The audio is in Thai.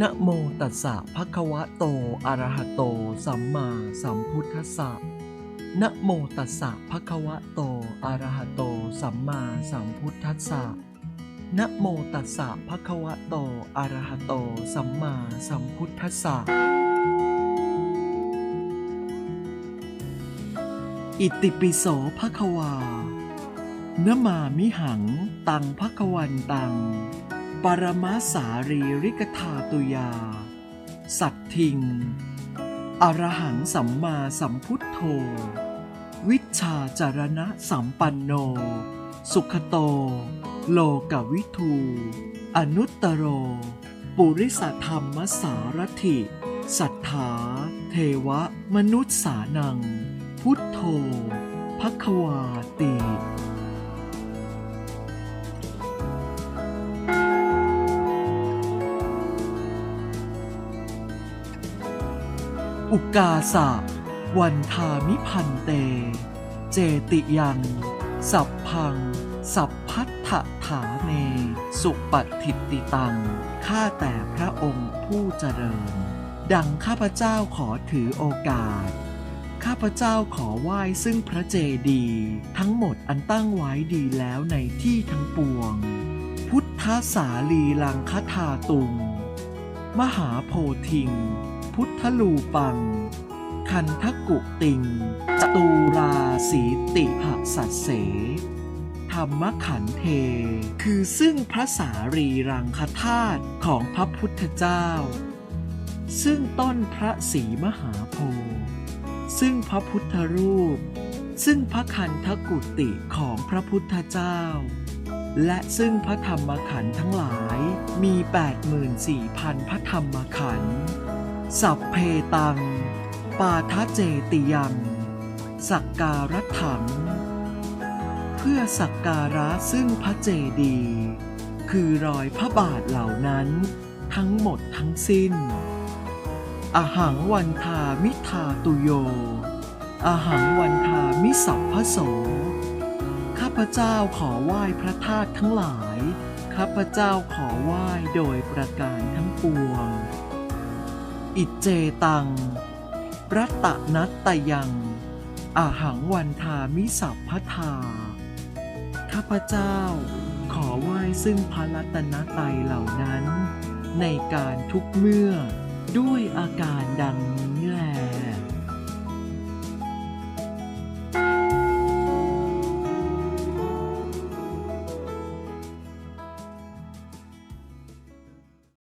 นะโมตัสสะภะคะวะโต อะระหะโต สัมมาสัมพุทธัสสะนะโมตัสสะภะคะวะโต อะระหะโต สัมมาสัมพุทธัสสะนะโมตัสสะภะคะวะโต อะระหะโต สัมมาสัมพุทธัสสะ อิติปิโสภะคะวานะมามิหัง ตังภะคะวันตัง ปรมาสารีริกธาตุยา สัตทิง อรหังสัมมาสัมพุทโธ วิชาจารณะสัมปันโน สุขโต โลกวิทู อนุตตโร ปุริสธรรมสารถิ สัทธา เทวะ มนุษย์สานัง พุทโธภควาติ อุกาสะวันทามิพันเต เจติยัง สัพพัง สัพพัทธถาเน สุปฏิติตัง ข้าแต่พระองค์ผู้เจริญ ดังข้าพเจ้าขอถือโอกาส ข้าพเจ้าขอไหว้ซึ่งพระเจดีย์ทั้งหมดอันตั้งไว้ดีแล้วในที่ทั้งปวง พุทธสาลีลังคทาตุง มหาโพธิง พุทธลูปัง คันทกุติง จตูราสีติหสัสเส ธรรมขันเท คือซึ่งพระสารีรังคธาตุของพระพุทธเจ้า ซึ่งต้นพระศรีมหาโพธิ์ซึ่งพระพุทธรูป ซึ่งพระคันทกุติของพระพุทธเจ้า และซึ่งพระธรรมขันธ์ทั้งหลายมี 84,000 พระธรรมขันธ์ สัพเพตัง ปาทะเจติยัง สักการะถัง เพื่อสักการะซึ่งพระเจดี คือรอยพระบาทเหล่านั้น ทั้งหมดทั้งสิ้น อหังวันทามิทาตุโย อหังวันทามิสัพพโส ข้าพเจ้าขอไหว้พระธาตุทั้งหลาย ข้าพเจ้าขอไหว้โดยประการทั้งปวง อิจเจตัง รัตนัตตยัง อาหังวันทามิสัพพทา ข้าพเจ้า ขอไหว้ซึ่งพระรัตนตรัยเหล่านั้น ในการทุกเมื่อด้วยอาการดังนี้